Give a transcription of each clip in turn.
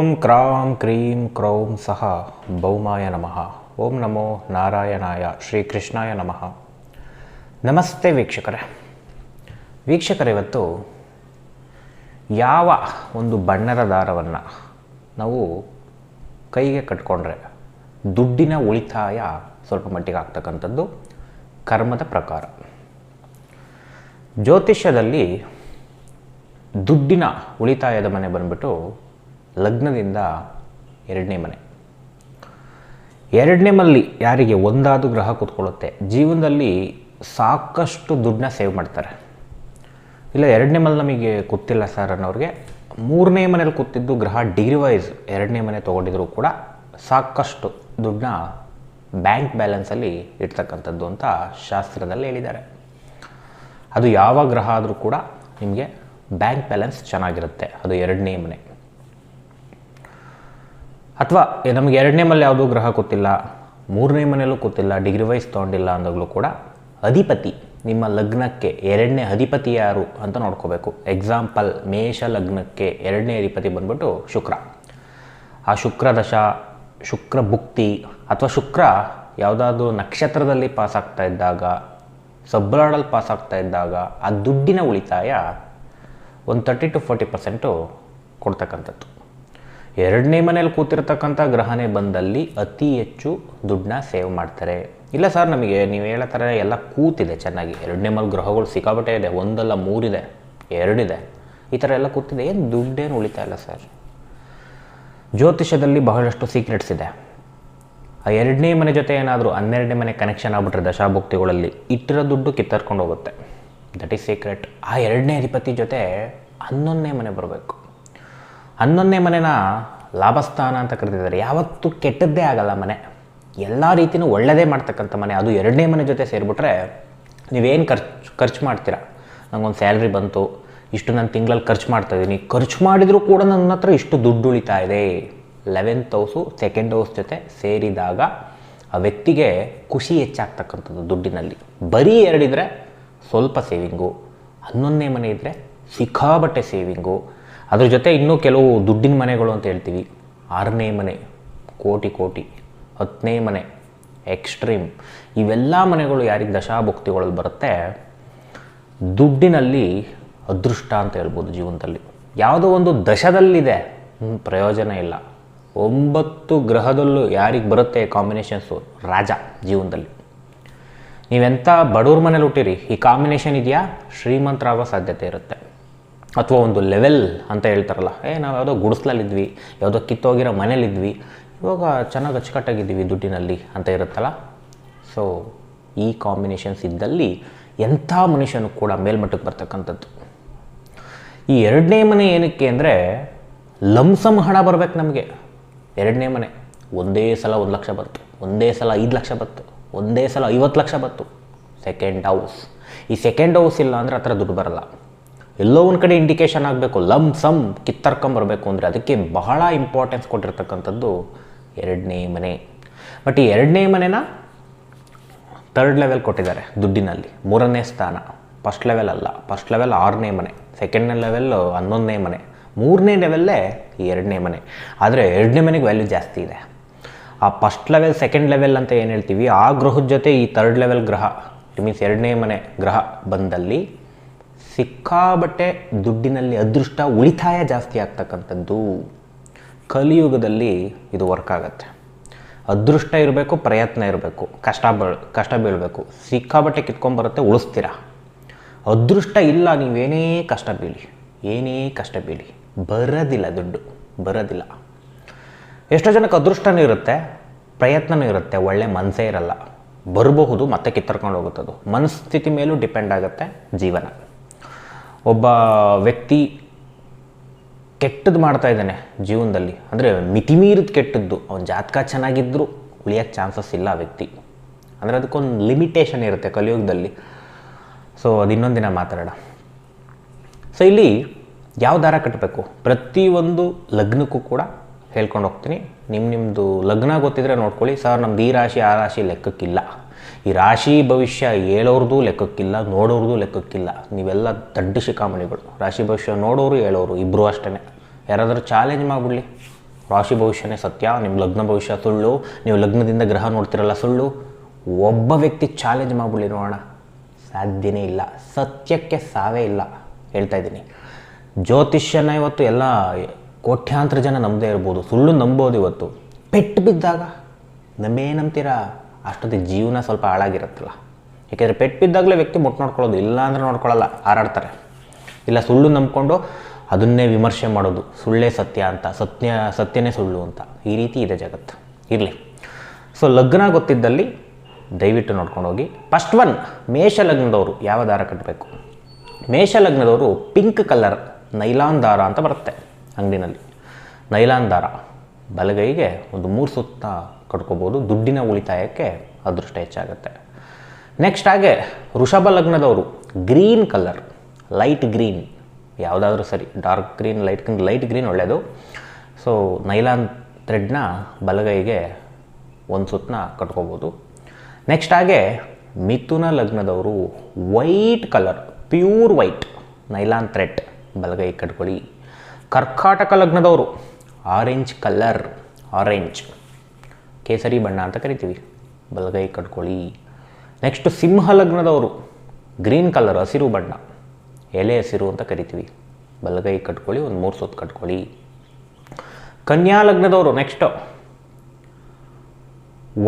ಓಂ ಕ್ರಾಂ cream ಕ್ರೌಂ ಸಹ ಭೌಮಾಯ ನಮಃ. ಓಂ ನಮೋ ನಾರಾಯಣಾಯ ಶ್ರೀಕೃಷ್ಣಾಯ ನಮಃ. ನಮಸ್ತೆ ವೀಕ್ಷಕರೇ. ವೀಕ್ಷಕರೇ, ಇವತ್ತು ಯಾವ ಒಂದು ಬಣ್ಣದ ದಾರವನ್ನು ನಾವು ಕೈಗೆ ಕಟ್ಕೊಂಡ್ರೆ ದುಡ್ಡಿನ ಉಳಿತಾಯ ಸ್ವಲ್ಪ ಮಟ್ಟಿಗೆ ಆಗ್ತಕ್ಕಂಥದ್ದು ಕರ್ಮದ ಪ್ರಕಾರ. ಜ್ಯೋತಿಷ್ಯದಲ್ಲಿ ದುಡ್ಡಿನ ಉಳಿತಾಯದ ಮನೆ ಬಂದ್ಬಿಟ್ಟು ಲಗ್ನದಿಂದ ಎರಡನೇ ಮನೆ. ಎರಡನೇ ಮಲ್ಲಿ ಯಾರಿಗೆ ಒಂದಾದರೂ ಗ್ರಹ ಕೂತ್ಕೊಳ್ಳುತ್ತೆ, ಜೀವನದಲ್ಲಿ ಸಾಕಷ್ಟು ದುಡ್ಡನ್ನ ಸೇವ್ ಮಾಡ್ತಾರೆ. ಇಲ್ಲ, ಎರಡನೇ ಮಲ್ಲಿ ನಮಗೆ ಗೊತ್ತಿಲ್ಲ ಸರ್ ಅನ್ನೋರಿಗೆ. ಮೂರನೇ ಮನೇಲಿ ಕೂತಿದ್ದು ಗ್ರಹ ಡಿಗ್ರಿ ವೈಸ್ ಎರಡನೇ ಮನೆ ತೊಗೊಂಡಿದ್ರು ಕೂಡ ಸಾಕಷ್ಟು ದುಡ್ಡನ್ನ ಬ್ಯಾಂಕ್ ಬ್ಯಾಲೆನ್ಸಲ್ಲಿ ಇಡ್ತಕ್ಕಂಥದ್ದು ಅಂತ ಶಾಸ್ತ್ರದಲ್ಲಿ ಹೇಳಿದ್ದಾರೆ. ಅದು ಯಾವ ಗ್ರಹ ಆದರೂ ಕೂಡ ನಿಮಗೆ ಬ್ಯಾಂಕ್ ಬ್ಯಾಲೆನ್ಸ್ ಚೆನ್ನಾಗಿರುತ್ತೆ, ಅದು ಎರಡನೇ ಮನೆ. ಅಥವಾ ನಮಗೆ ಎರಡನೇ ಮನೇಲಿ ಯಾವುದೂ ಗ್ರಹ ಗೊತ್ತಿಲ್ಲ, ಮೂರನೇ ಮನೆಯಲ್ಲೂ ಗೊತ್ತಿಲ್ಲ, ಡಿಗ್ರಿ ವೈಸ್ ತೊಗೊಂಡಿಲ್ಲ ಅಂದಾಗಲೂ ಕೂಡ ಅಧಿಪತಿ, ನಿಮ್ಮ ಲಗ್ನಕ್ಕೆ ಎರಡನೇ ಅಧಿಪತಿ ಯಾರು ಅಂತ ನೋಡ್ಕೋಬೇಕು. ಎಕ್ಸಾಂಪಲ್ ಮೇಷ ಲಗ್ನಕ್ಕೆ ಎರಡನೇ ಅಧಿಪತಿ ಬಂದ್ಬಿಟ್ಟು ಶುಕ್ರ. ಆ ಶುಕ್ರ ದಶ, ಶುಕ್ರ ಭುಕ್ತಿ ಅಥವಾ ಶುಕ್ರ ಯಾವುದಾದ್ರೂ ನಕ್ಷತ್ರದಲ್ಲಿ ಪಾಸ್ ಆಗ್ತಾ ಇದ್ದಾಗ ಸಬ್ಲಾಡಲ್ಲಿ ಪಾಸ್ ಆಗ್ತಾ ಇದ್ದಾಗ ಆ ದುಡ್ಡಿನ ಉಳಿತಾಯ ಒಂದು ತರ್ಟಿ ಟು ಫೋರ್ಟಿ ಪರ್ಸೆಂಟು ಕೊಡ್ತಕ್ಕಂಥದ್ದು. ಎರಡನೇ ಮನೇಲಿ ಕೂತಿರ್ತಕ್ಕಂಥ ಗ್ರಹನೇ ಬಂದಲ್ಲಿ ಅತಿ ಹೆಚ್ಚು ದುಡ್ಡನ್ನ ಸೇವ್ ಮಾಡ್ತಾರೆ. ಇಲ್ಲ ಸರ್, ನಮಗೆ ನೀವು ಹೇಳೋ ಥರ ಎಲ್ಲ ಕೂತಿದೆ ಚೆನ್ನಾಗಿ. ಎರಡನೇ ಮನೆ ಗ್ರಹಗಳು ಸಿಕ್ಕಾಬಟ್ಟೆ ಇದೆ. ಒಂದಲ್ಲ ಮೂರಿದೆ, ಎರಡಿದೆ. ಈ ಥರ ಎಲ್ಲ ಕೂತಿದೆ. ಏನು ದುಡ್ಡೇನು ಉಳಿತಾ ಇಲ್ಲ ಸರ್. ಜ್ಯೋತಿಷ್ಯದಲ್ಲಿ ಬಹಳಷ್ಟು ಸೀಕ್ರೆಟ್ಸ್ ಇದೆ. ಆ ಎರಡನೇ ಮನೆ ಜೊತೆ ಏನಾದರೂ ಹನ್ನೆರಡನೇ ಮನೆ ಕನೆಕ್ಷನ್ ಆಗ್ಬಿಟ್ರೆ ದಶಾಭುಕ್ತಿಗಳಲ್ಲಿ ಇಟ್ಟಿರೋ ದುಡ್ಡು ಕಿತ್ತರ್ಕೊಂಡು ಹೋಗುತ್ತೆ. ದಟ್ ಈಸ್ ಸೀಕ್ರೆಟ್ ಆ ಎರಡನೇ ಅಧಿಪತಿ ಜೊತೆ ಹನ್ನೊಂದನೇ ಮನೆ ಬರಬೇಕು. ಹನ್ನೊಂದನೇ ಮನೆನ ಲಾಭಸ್ಥಾನ ಅಂತ ಕರೆದಿದ್ದಾರೆ. ಯಾವತ್ತೂ ಕೆಟ್ಟದ್ದೇ ಆಗಲ್ಲ ಮನೆ. ಎಲ್ಲ ರೀತಿಯೂ ಒಳ್ಳೆಯದೇ ಮಾಡ್ತಕ್ಕಂಥ ಮನೆ. ಅದು ಎರಡನೇ ಮನೆ ಜೊತೆ ಸೇರಿಬಿಟ್ರೆ ನೀವೇನು ಖರ್ಚು ಖರ್ಚು ಮಾಡ್ತೀರಾ? ನನಗೊಂದು ಸ್ಯಾಲ್ರಿ ಬಂತು. ಇಷ್ಟು ನಾನು ತಿಂಗಳಲ್ಲಿ ಖರ್ಚು ಮಾಡ್ತಾ ಇದ್ದೀನಿ. ಖರ್ಚು ಮಾಡಿದರೂ ಕೂಡ ನನ್ನ ಹತ್ರ ಇಷ್ಟು ದುಡ್ಡು ಉಳಿತಾ ಇದೆ. ಲೆವೆಂತ್ ಹೌಸು ಸೆಕೆಂಡ್ ಹೌಸ್ ಜೊತೆ ಸೇರಿದಾಗ ಆ ವ್ಯಕ್ತಿಗೆ ಖುಷಿ ಹೆಚ್ಚಾಗ್ತಕ್ಕಂಥದ್ದು ದುಡ್ಡಿನಲ್ಲಿ. ಬರೀ ಎರಡಿದ್ರೆ ಸ್ವಲ್ಪ ಸೇವಿಂಗು ಹನ್ನೊಂದನೇ ಮನೆ ಇದ್ದರೆ ಸಿಕ್ಕಾಬಟ್ಟೆ ಸೇವಿಂಗು ಅದ್ರ ಜೊತೆ ಇನ್ನೂ ಕೆಲವು ದುಡ್ಡಿನ ಮನೆಗಳು ಅಂತ ಹೇಳ್ತೀವಿ. ಆರನೇ ಮನೆ, ಕೋಟಿ ಕೋಟಿ, ಹತ್ತನೇ ಮನೆ, ಎಕ್ಸ್ಟ್ರೀಮ್, ಇವೆಲ್ಲ ಮನೆಗಳು ಯಾರಿಗೆ ದಶಾಭುಕ್ತಿಗಳಲ್ಲಿ ಬರುತ್ತೆ? ದುಡ್ಡಿನಲ್ಲಿ ಅದೃಷ್ಟ ಅಂತ ಹೇಳ್ಬೋದು ಜೀವನದಲ್ಲಿ. ಯಾವುದೋ ಒಂದು ದಶದಲ್ಲಿದೆ. ಪ್ರಯೋಜನ ಇಲ್ಲ. ಒಂಬತ್ತು ಗ್ರಹದಲ್ಲೂ ಯಾರಿಗೆ ಬರುತ್ತೆ ಕಾಂಬಿನೇಷನ್ಸು? ರಾಜ ಜೀವನದಲ್ಲಿ. ನೀವೆಂಥ ಬಡವ್ರ ಮನೇಲಿ ಹುಟ್ಟಿರಿ, ಈ ಕಾಂಬಿನೇಷನ್ ಇದೆಯಾ? ಶ್ರೀಮಂತರಾಗೋ ಸಾಧ್ಯತೆ ಇರುತ್ತೆ. ಅಥವಾ ಒಂದು ಲೆವೆಲ್ ಅಂತ ಹೇಳ್ತಾರಲ್ಲ. ಏ, ನಾವು ಯಾವುದೋ ಗುಡಿಸ್ಲಲ್ಲಿದ್ವಿ, ಯಾವುದೋ ಕಿತ್ತೋಗಿರೋ ಮನೇಲಿದ್ವಿ ಇವಾಗ ಚೆನ್ನಾಗಿ ಅಚ್ಚುಕಟ್ಟಾಗಿದ್ದೀವಿ ದುಡ್ಡಿನಲ್ಲಿ ಅಂತ ಇರುತ್ತಲ್ಲ. ಸೊ ಈ ಕಾಂಬಿನೇಷನ್ಸ್ ಇದ್ದಲ್ಲಿ ಎಂಥ ಮನುಷ್ಯನೂ ಕೂಡ ಮೇಲ್ಮಟ್ಟಕ್ಕೆ ಬರ್ತಕ್ಕಂಥದ್ದು. ಈ ಎರಡನೇ ಮನೆ ಏನಕ್ಕೆ ಅಂದರೆ ಲಂಸಮ್ ಹಣ ಬರಬೇಕು ನಮಗೆ. ಎರಡನೇ ಮನೆ, ಒಂದೇ ಸಲ ಒಂದು ಲಕ್ಷ ಬಂತು, ಒಂದೇ ಸಲ ಐದು ಲಕ್ಷ ಬಂತು, ಒಂದೇ ಸಲ ಐವತ್ತು ಲಕ್ಷ ಬಂತು. ಸೆಕೆಂಡ್ ಹೌಸ್ ಈ ಸೆಕೆಂಡ್ ಹೌಸ್ ಇಲ್ಲ ಅಂದರೆ ಆ ಥರ ದುಡ್ಡು ಬರಲ್ಲ. ಎಲ್ಲೋ ಒಂದು ಕಡೆ ಇಂಡಿಕೇಶನ್ ಆಗಬೇಕು, ಲಮ್ ಸಮ್ ಕಿತ್ತರ್ಕೊಂಬರ್ಬೇಕು ಅಂದರೆ ಅದಕ್ಕೆ ಬಹಳ ಇಂಪಾರ್ಟೆನ್ಸ್ ಕೊಟ್ಟಿರ್ತಕ್ಕಂಥದ್ದು ಎರಡನೇ ಮನೆ. ಬಟ್ ಈ ಎರಡನೇ ಮನೆನ ತರ್ಡ್ ಲೆವೆಲ್ ಕೊಟ್ಟಿದ್ದಾರೆ ದುಡ್ಡಿನಲ್ಲಿ, ಮೂರನೇ ಸ್ಥಾನ. ಫಸ್ಟ್ ಲೆವೆಲ್ ಅಲ್ಲ ಫಸ್ಟ್ ಲೆವೆಲ್ ಆರನೇ ಮನೆ ಸೆಕೆಂಡ್ನೇ ಲೆವೆಲ್ ಹನ್ನೊಂದನೇ ಮನೆ, ಮೂರನೇ ಲೆವೆಲ್ಲೇ ಈ ಎರಡನೇ ಮನೆ. ಆದರೆ ಎರಡನೇ ಮನೆಗೆ ವ್ಯಾಲ್ಯೂ ಜಾಸ್ತಿ ಇದೆ. ಆ ಫಸ್ಟ್ ಲೆವೆಲ್ ಸೆಕೆಂಡ್ ಲೆವೆಲ್ ಅಂತ ಏನು ಹೇಳ್ತೀವಿ, ಆ ಗ್ರಹದ ಜೊತೆ ಈ ತರ್ಡ್ ಲೆವೆಲ್ ಗ್ರಹ ಇಟ್ ಮೀನ್ಸ್ ಎರಡನೇ ಮನೆ ಗ್ರಹ ಬಂದಲ್ಲಿ ಸಿಕ್ಕಾಬಟ್ಟೆ ದುಡ್ಡಿನಲ್ಲಿ ಅದೃಷ್ಟ ಉಳಿತಾಯ ಜಾಸ್ತಿ ಆಗ್ತಕ್ಕಂಥದ್ದು. ಕಲಿಯುಗದಲ್ಲಿ ಇದು ವರ್ಕ್ ಆಗುತ್ತೆ. ಅದೃಷ್ಟ ಇರಬೇಕು, ಪ್ರಯತ್ನ ಇರಬೇಕು, ಕಷ್ಟ ಬೀಳ್, ಕಷ್ಟ ಬೀಳಬೇಕು. ಸಿಕ್ಕಾಬಟ್ಟೆ ಕಿತ್ಕೊಂಡ್ಬರುತ್ತೆ, ಉಳಿಸ್ತೀರ. ಅದೃಷ್ಟ ಇಲ್ಲ, ನೀವೇನೇ ಕಷ್ಟ ಬೀಳಿ, ಏನೇ ಕಷ್ಟ ಬೀಳಿ, ಬರೋದಿಲ್ಲ ದುಡ್ಡು, ಬರೋದಿಲ್ಲ. ಎಷ್ಟೋ ಜನಕ್ಕೆ ಅದೃಷ್ಟನೂ ಇರುತ್ತೆ, ಪ್ರಯತ್ನನೂ ಇರುತ್ತೆ, ಒಳ್ಳೆ ಮನಸ್ಸೇ ಇರಲ್ಲ. ಬರಬಹುದು, ಮತ್ತೆ ಕಿತ್ತರ್ಕೊಂಡು ಹೋಗುತ್ತದು. ಮನಸ್ಥಿತಿ ಮೇಲೂ ಡಿಪೆಂಡ್ ಆಗುತ್ತೆ, ಜೀವನ. ಒಬ್ಬ ವ್ಯಕ್ತಿ ಕೆಟ್ಟದ್ದು ಮಾಡ್ತಾ ಇದ್ದಾನೆ ಜೀವನದಲ್ಲಿ. ಅಂದರೆ ಮಿತಿಮೀರಿದ ಕೆಟ್ಟದ್ದು. ಅವನ ಜಾತಕ ಚೆನ್ನಾಗಿದ್ದರೂ ಉಳಿಯೋಕ್ಕೆ ಚಾನ್ಸಸ್ ಇಲ್ಲ ಆ ವ್ಯಕ್ತಿ. ಅಂದರೆ ಅದಕ್ಕೊಂದು ಲಿಮಿಟೇಷನ್ ಇರುತ್ತೆ ಕಲಿಯುಗದಲ್ಲಿ. ಸೊ ಅದು ಇನ್ನೊಂದು ದಿನ ಮಾತಾಡೋಣ. ಸೊ ಇಲ್ಲಿ ಯಾವ ದಾರ ಕಟ್ಟಬೇಕು ಪ್ರತಿಯೊಂದು ಲಗ್ನಕ್ಕೂ ಕೂಡ ಹೇಳ್ಕೊಂಡು ಹೋಗ್ತೀನಿ. ನಿಮ್ಮ ನಿಮ್ಮದು ಲಗ್ನ ಗೊತ್ತಿದ್ರೆ ನೋಡ್ಕೊಳ್ಳಿ. ಸರ್ ನಮ್ಮದು ಈ ರಾಶಿ, ಆ ರಾಶಿ ಲೆಕ್ಕಕ್ಕಿಲ್ಲ. ಈ ರಾಶಿ ಭವಿಷ್ಯ ಹೇಳೋರ್ದು ಲೆಕ್ಕಕ್ಕಿಲ್ಲ, ನೋಡೋರ್ದು ಲೆಕ್ಕಕ್ಕಿಲ್ಲ. ನೀವೆಲ್ಲ ದಡ್ಡ ಶಿಖಾಮಣಿಗಳು. ರಾಶಿ ಭವಿಷ್ಯ ನೋಡೋರು, ಹೇಳೋರು ಇಬ್ಬರು ಅಷ್ಟೇ ಯಾರಾದರೂ ಚಾಲೆಂಜ್ ಮಾಡಿಬಿಡ್ಲಿ. ರಾಶಿ ಭವಿಷ್ಯನೇ ಸತ್ಯ ನಿಮ್ಮ ಲಗ್ನ ಭವಿಷ್ಯ ಸುಳ್ಳು, ನೀವು ಲಗ್ನದಿಂದ ಗ್ರಹ ನೋಡ್ತಿರಲ್ಲ ಸುಳ್ಳು. ಒಬ್ಬ ವ್ಯಕ್ತಿ ಚಾಲೆಂಜ್ ಮಾಡ್ಬಿಡಿ ನೋಡೋಣ. ಸಾಧ್ಯನೇ ಇಲ್ಲ. ಸತ್ಯಕ್ಕೆ ಸಾವೇ ಇಲ್ಲ. ಹೇಳ್ತಾ ಇದ್ದೀನಿ. ಜ್ಯೋತಿಷ್ಯನ ಇವತ್ತು ಎಲ್ಲ ಕೋಟ್ಯಾಂತರ ಜನ ನಂಬದೇ ಇರ್ಬೋದು. ಸುಳ್ಳು ನಂಬೋದು ಇವತ್ತು. ಪೆಟ್ಟು ಬಿದ್ದಾಗ. ನಂಬೇ ನಂಬ್ತೀರಾ? ಅಷ್ಟೊತ್ತಿಗೆ ಜೀವನ ಸ್ವಲ್ಪ ಹಾಳಾಗಿರುತ್ತಲ್ಲ. ಏಕೆಂದರೆ ಪೆಟ್ಟು ಬಿದ್ದಾಗಲೇ ವ್ಯಕ್ತಿ ಮುಟ್ಟು ನೋಡ್ಕೊಳ್ಳೋದು, ಇಲ್ಲ ಅಂದರೆ ನೋಡ್ಕೊಳ್ಳಲ್ಲ, ಹಾರಾಡ್ತಾರೆ. ಇಲ್ಲ ಸುಳ್ಳು ನಂಬಿಕೊಂಡು ಅದನ್ನೇ ವಿಮರ್ಶೆ ಮಾಡೋದು, ಸುಳ್ಳೇ ಸತ್ಯ ಅಂತ, ಸತ್ಯ, ಸತ್ಯನೇ ಸುಳ್ಳು ಅಂತ. ಈ ರೀತಿ ಇದೆ ಜಗತ್ತು. ಇರಲಿ. ಸೊ ಲಗ್ನ ಗೊತ್ತಿದ್ದಲ್ಲಿ ದಯವಿಟ್ಟು ನೋಡ್ಕೊಂಡು ಹೋಗಿ. ಫಸ್ಟ್ ಒನ್ ಮೇಷ ಲಗ್ನದವರು ಯಾವ ದಾರ ಕಟ್ಟಬೇಕು ಮೇಷ ಲಗ್ನದವರು ಪಿಂಕ್ ಕಲರ್ ನೈಲಾನ್ ದಾರ ಅಂತ ಬರುತ್ತೆ ಅಂಗಡಿನಲ್ಲಿ. ನೈಲಾನ್ ದಾರ. ಬಲಗೈಗೆ ಒಂದು ಮೂರು ಸುತ್ತ ಕಟ್ಕೋಬೋದು, ದುಡ್ಡಿನ ಉಳಿತಾಯಕ್ಕೆ ಅದೃಷ್ಟ ಹೆಚ್ಚಾಗುತ್ತೆ. ನೆಕ್ಸ್ಟ್ ಹಾಗೆ, ವೃಷಭ ಲಗ್ನದವರು ಗ್ರೀನ್ ಕಲರ್ ಲೈಟ್ ಗ್ರೀನ್ ಯಾವುದಾದ್ರೂ ಸರಿ dark green light green light green ಒಳ್ಳೆಯದು ಸೊ ನೈಲಾನ್ ಥ್ರೆಡ್ನ ಬಲಗೈಗೆ ಒಂದು ಸುತ್ತನ ಕಟ್ಕೋಬೋದು. ನೆಕ್ಸ್ಟ್ ಹಾಗೆ, ಮಿಥುನ ಲಗ್ನದವರು white colour pure white nylon thread ಬಲಗೈ ಕಟ್ಕೊಳ್ಳಿ. ಕರ್ಕಾಟಕ ಲಗ್ನದವರು ಆರೆಂಜ್ ಕಲರ್ ಆರೆಂಜ್ ಕೇಸರಿ ಬಣ್ಣ ಅಂತ ಕರಿತೀವಿ. ಬಲಗೈ ಕಟ್ಕೊಳ್ಳಿ ನೆಕ್ಸ್ಟ್ ಸಿಂಹ ಲಗ್ನದವರು ಗ್ರೀನ್ ಕಲರ್ ಹಸಿರು ಬಣ್ಣ, ಎಲೆ ಹಸಿರು ಅಂತ ಕರಿತೀವಿ. ಬಲಗೈ ಕಟ್ಕೊಳ್ಳಿ ಒಂದು ಮೂರು ಸೊತ್ತು ಕಟ್ಕೊಳ್ಳಿ ಕನ್ಯಾ ಲಗ್ನದವರು next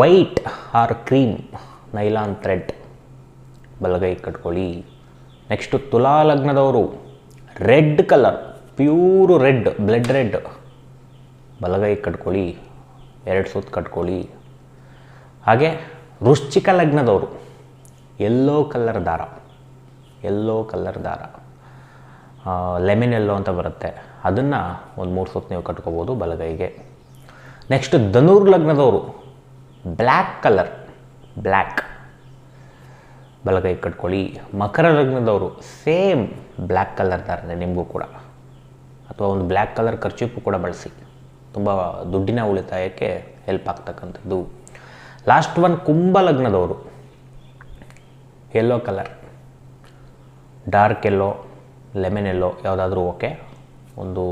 white or cream nylon thread ಬಲಗೈ ಕಟ್ಕೊಳ್ಳಿ ನೆಕ್ಸ್ಟು ತುಲಾ ಲಗ್ನದವರು red colour pure red blood red ಬಲಗೈ ಕಟ್ಕೊಳ್ಳಿ ಎರಡು ಸುತ್ತು ಕಟ್ಕೊಳ್ಳಿ. ಹಾಗೆ ವೃಶ್ಚಿಕ ಲಗ್ನದವರು ಎಲ್ಲೋ ಕಲರ್ ದಾರ ಎಲ್ಲೋ ಕಲರ್ ದಾರ. ಲೆಮನ್ ಎಲ್ಲೋ ಅಂತ ಬರುತ್ತೆ. ಅದನ್ನು ಒಂದು ಮೂರು ಸುತ್ತು ನೀವು ಕಟ್ಕೋಬೋದು ಬಲಗೈಗೆ. ನೆಕ್ಸ್ಟ್ ಧನುರ್ ಲಗ್ನದವರು ಬ್ಲ್ಯಾಕ್ ಕಲರ್ ಬ್ಲ್ಯಾಕ್ ಬಲಗೈ ಕಟ್ಕೊಳ್ಳಿ. ಮಕರ ಲಗ್ನದವರು ಸೇಮ್ ಬ್ಲ್ಯಾಕ್ ಕಲರ್ ದಾರನೇ ನಿಮಗೂ ಕೂಡ. ಅಥವಾ ಒಂದು ಬ್ಲ್ಯಾಕ್ ಕಲರ್ ಖರ್ಚಿಪ್ಪು ಕೂಡ ಬಳಸಿ. ತುಂಬ ದುಡ್ಡಿನ ಉಳಿತಾಯಕ್ಕೆ ಹೆಲ್ಪ್ ಆಗ್ತಕ್ಕಂಥದ್ದು. ಲಾಸ್ಟ್ ಒನ್ ಕುಂಭ ಲಗ್ನದವರು. Yellow colour dark yellow lemon yellow ಯಾವುದಾದ್ರೂ ಓಕೆ ಒಂದು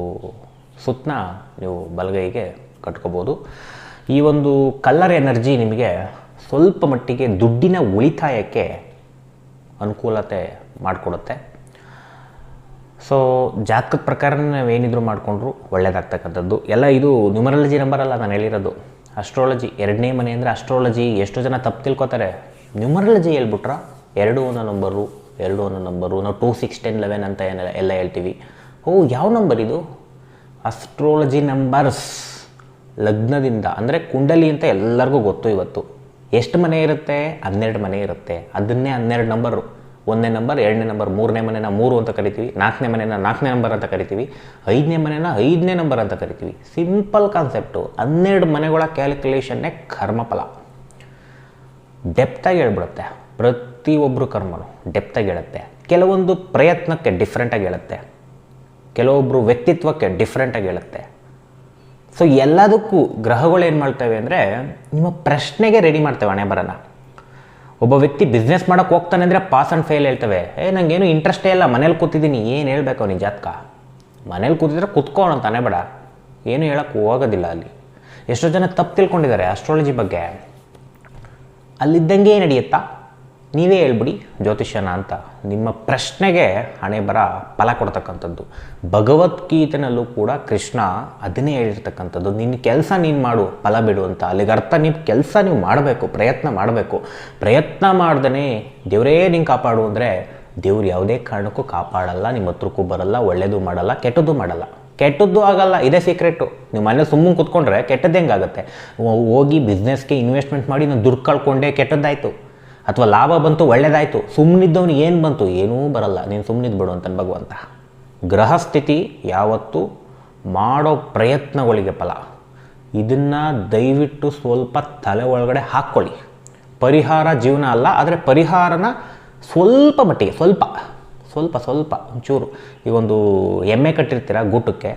ಸುತ್ತನ ನೀವು ಬಲಗೈಗೆ ಕಟ್ಕೋಬೋದು. ಈ ಒಂದು ಕಲ್ಲರ್ ಎನರ್ಜಿ ನಿಮಗೆ ಸ್ವಲ್ಪ ಮಟ್ಟಿಗೆ ದುಡ್ಡಿನ ಉಳಿತಾಯಕ್ಕೆ ಅನುಕೂಲತೆ ಮಾಡಿಕೊಡುತ್ತೆ. ಸೊ ಜಾತಕದ ಪ್ರಕಾರ ನಾವೇನಿದ್ರು ಮಾಡಿಕೊಂಡ್ರು ಒಳ್ಳೇದಾಗ್ತಕ್ಕಂಥದ್ದು. ಎಲ್ಲ ಇದು ನ್ಯೂಮರಾಲಜಿ ನಂಬರ್ ಅಲ್ಲ ನಾನು ಹೇಳಿರೋದು. ಅಸ್ಟ್ರಾಲಜಿ ಎರಡನೇ ಮನೆ ಅಂದರೆ ಅಸ್ಟ್ರಾಲಜಿ ಎಷ್ಟು ಜನ ತಪ್ಪು ತಿಳ್ಕೊತಾರೆ. ನ್ಯೂಮರಾಲಜಿ ಹೇಳ್ಬಿಟ್ರ? ಎರಡು ಅನ್ನೋ ನಂಬರು ಎರಡು ಅನ್ನೋ ನಂಬರು ನಾವು ಟೂ ಸಿಕ್ಸ್ ಟೆನ್ ಲೆವೆನ್ ಅಂತ ಏನೆಲ್ಲ, ಎಲ್ಲ ಹೇಳ್ತೀವಿ. ಓ, ಯಾವ ನಂಬರ್ ಇದು? ಅಸ್ಟ್ರಾಲಜಿ ನಂಬರ್ಸ್ ಲಗ್ನದಿಂದ, ಅಂದರೆ ಕುಂಡಲಿ ಅಂತ ಎಲ್ಲರಿಗೂ ಗೊತ್ತು ಇವತ್ತು. ಎಷ್ಟು ಮನೆ ಇರುತ್ತೆ? ಹನ್ನೆರಡು ಮನೆ ಇರುತ್ತೆ. ಅದನ್ನೇ ಹನ್ನೆರಡು ನಂಬರು ಒಂದನೇ ನಂಬರ್ ಎರಡನೇ ನಂಬರ್ ಮೂರನೇ ಮನೆನ ಮೂರು ಅಂತ ಕರಿತೀವಿ, ನಾಲ್ಕನೇ ಮನೆನ ನಾಲ್ಕನೇ ನಂಬರ್ ಅಂತ ಕರಿತೀವಿ, ಐದನೇ ಮನೆನ ಐದನೇ ನಂಬರ್ ಅಂತ ಕರಿತೀವಿ. ಸಿಂಪಲ್ ಕಾನ್ಸೆಪ್ಟು ಹನ್ನೆರಡು ಮನೆಗಳ ಕ್ಯಾಲ್ಕುಲೇಷನ್ನೇ ಕರ್ಮಫಲ. ಡೆಪ್ತಾಗಿ ಹೇಳ್ಬಿಡುತ್ತೆ. ಪ್ರತಿಯೊಬ್ಬರು ಕರ್ಮನು ಡೆಪ್ತಾಗಿ ಹೇಳುತ್ತೆ. ಕೆಲವೊಂದು ಪ್ರಯತ್ನಕ್ಕೆ ಡಿಫ್ರೆಂಟಾಗಿ ಹೇಳುತ್ತೆ. ಕೆಲವೊಬ್ಬರು ವ್ಯಕ್ತಿತ್ವಕ್ಕೆ ಡಿಫ್ರೆಂಟಾಗಿ ಹೇಳುತ್ತೆ. ಸೊ ಎಲ್ಲದಕ್ಕೂ ಗ್ರಹಗಳು ಏನು ಮಾಡ್ತವೆ ಅಂದರೆ, ನಿಮ್ಮ ಪ್ರಶ್ನೆಗೆ ರೆಡಿ ಮಾಡ್ತೇವೆ ಹಣೆ ಬರೋಣ ಒಬ್ಬ ವ್ಯಕ್ತಿ ಬಿಸ್ನೆಸ್ ಮಾಡೋಕ್ಕೆ ಹೋಗ್ತಾನೆ ಅಂದರೆ ಪಾಸ್ ಆ್ಯಂಡ್ ಫೇಲ್ ಹೇಳ್ತವೆ. ಏ ನನಗೇನು ಇಂಟ್ರೆಸ್ಟೇ ಇಲ್ಲ, ಮನೇಲಿ ಕೂತಿದ್ದೀನಿ, ಏನು ಹೇಳಬೇಕು ಅವನಿಗೆ ಜಾತಕ? ಮನೇಲಿ ಕೂತಿದ್ರೆ ಕುತ್ಕೋಣ ಅಂತಾನೆ ಬೇಡ. ಏನು ಹೇಳೋಕ್ಕೆ ಹೋಗೋದಿಲ್ಲ ಅಲ್ಲಿ. ಎಷ್ಟೋ ಜನ ತಪ್ಪು ತಿಳ್ಕೊಂಡಿದ್ದಾರೆ ಆಸ್ಟ್ರಾಲಜಿ ಬಗ್ಗೆ. ಅಲ್ಲಿದ್ದಂಗೆ ನಡೆಯುತ್ತಾ? ನೀವೇ ಹೇಳ್ಬಿಡಿ, ಜ್ಯೋತಿಷ್ಯನ ಅಂತ. ನಿಮ್ಮ ಪ್ರಶ್ನೆಗೆ ಹಣೆ ಬರ ಫಲ ಕೊಡ್ತಕ್ಕಂಥದ್ದು. ಭಗವದ್ಗೀತೆನಲ್ಲೂ ಕೂಡ ಕೃಷ್ಣ ಅದನ್ನೇ ಹೇಳಿರ್ತಕ್ಕಂಥದ್ದು. ನಿನ್ನ ಕೆಲಸ ನೀನು ಮಾಡು, ಫಲ ಬಿಡು ಅಂತ. ಅಲ್ಲಿಗೆ ಅರ್ಥ ನೀವು ಕೆಲಸ ನೀವು ಮಾಡಬೇಕು, ಪ್ರಯತ್ನ ಮಾಡಬೇಕು. ಪ್ರಯತ್ನ ಮಾಡ್ದೇ ದೇವರೇ ನಿಂಗೆ ಕಾಪಾಡು ಅಂದರೆ ದೇವ್ರು ಯಾವುದೇ ಕಾರಣಕ್ಕೂ ಕಾಪಾಡಲ್ಲ ನಿಮ್ಮ ಹತ್ರಕ್ಕೂ ಬರಲ್ಲ, ಒಳ್ಳೇದು ಮಾಡಲ್ಲ, ಕೆಟ್ಟದ್ದು ಮಾಡಲ್ಲ. ಕೆಟ್ಟದ್ದು ಆಗಲ್ಲ, ಇದೇ ಸೀಕ್ರೆಟು ನೀವು ಮನೇಲಿ ಸುಮ್ಮನೆ ಕೂತ್ಕೊಂಡ್ರೆ ಕೆಟ್ಟದ್ದು ಹೆಂಗಾಗುತ್ತೆ? ಹೋಗಿ ಬಿಸ್ನೆಸ್ಗೆ ಇನ್ವೆಸ್ಟ್ಮೆಂಟ್ ಮಾಡಿ, ನಾನು ದುಡ್ಡು ಕಳ್ಕೊಂಡೆ, ಕೆಟ್ಟದ್ದಾಯಿತು. ಅಥವಾ ಲಾಭ ಬಂತು, ಒಳ್ಳೇದಾಯಿತು ಸುಮ್ಮನಿದ್ದವನು ಏನು ಬಂತು, ಏನೂ ಬರಲ್ಲ. ನೀನು ಸುಮ್ಮನಿದ್ದು ಬಿಡು ಅಂತ ಭಗವಂತ. ಗ್ರಹ ಸ್ಥಿತಿ ಯಾವತ್ತೂ ಮಾಡೋ ಪ್ರಯತ್ನಗಳಿಗೆ ಫಲ. ಇದನ್ನು ದಯವಿಟ್ಟು ಸ್ವಲ್ಪ ತಲೆ ಒಳಗಡೆ ಹಾಕ್ಕೊಳ್ಳಿ. ಪರಿಹಾರ ಜೀವನ ಅಲ್ಲ, ಆದರೆ ಪರಿಹಾರನ ಸ್ವಲ್ಪ ಮಟ್ಟಿಗೆ, ಸ್ವಲ್ಪ ಸ್ವಲ್ಪ ಸ್ವಲ್ಪ, ಒಂಚೂರು. ಈ ಒಂದು ಎಮ್ಮೆ ಕಟ್ಟಿರ್ತೀರ ಗೂಟಕ್ಕೆ,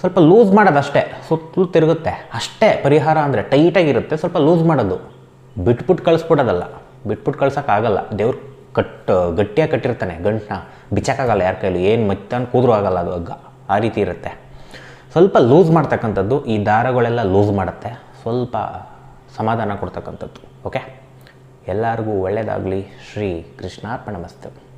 ಸ್ವಲ್ಪ ಲೂಸ್ ಮಾಡೋದು ಅಷ್ಟೇ ಸುತ್ತಲೂ ತಿರುಗುತ್ತೆ. ಅಷ್ಟೇ ಪರಿಹಾರ ಅಂದರೆ ಟೈಟಾಗಿರುತ್ತೆ ಸ್ವಲ್ಪ ಲೂಸ್ ಮಾಡೋದು. ಬಿಟ್ಬಿಟ್ಟು ಕಳಿಸ್ಬಿಡೋದಲ್ಲ ಬಿಟ್ಬಿಟ್ಟು ಕಳ್ಸೋಕ್ಕಾಗಲ್ಲ ದೇವ್ರು ಕಟ್ ಗಟ್ಟಿಯಾಗಿ ಕಟ್ಟಿರ್ತಾನೆ ಗಂಟನ್ನ ಬಿಚ್ಚೋಕ್ಕಾಗಲ್ಲ ಯಾರ ಕೈಲಿ, ಏನು ಮತ್ತಾನು ಕೂದರೂ ಆಗಲ್ಲ ಅದು ಹಗ್ಗ. ಆ ರೀತಿ ಇರುತ್ತೆ. ಸ್ವಲ್ಪ ಲೂಸ್ ಮಾಡ್ತಕ್ಕಂಥದ್ದು ಈ ದಾರಗಳೆಲ್ಲ ಲೂಸ್ ಮಾಡುತ್ತೆ. ಸ್ವಲ್ಪ ಸಮಾಧಾನ ಕೊಡ್ತಕ್ಕಂಥದ್ದು, ಓಕೆ? ಎಲ್ಲರಿಗೂ ಒಳ್ಳೆಯದಾಗಲಿ ಶ್ರೀ ಕೃಷ್ಣಾರ್ಪಣ ಮಸ್ತು.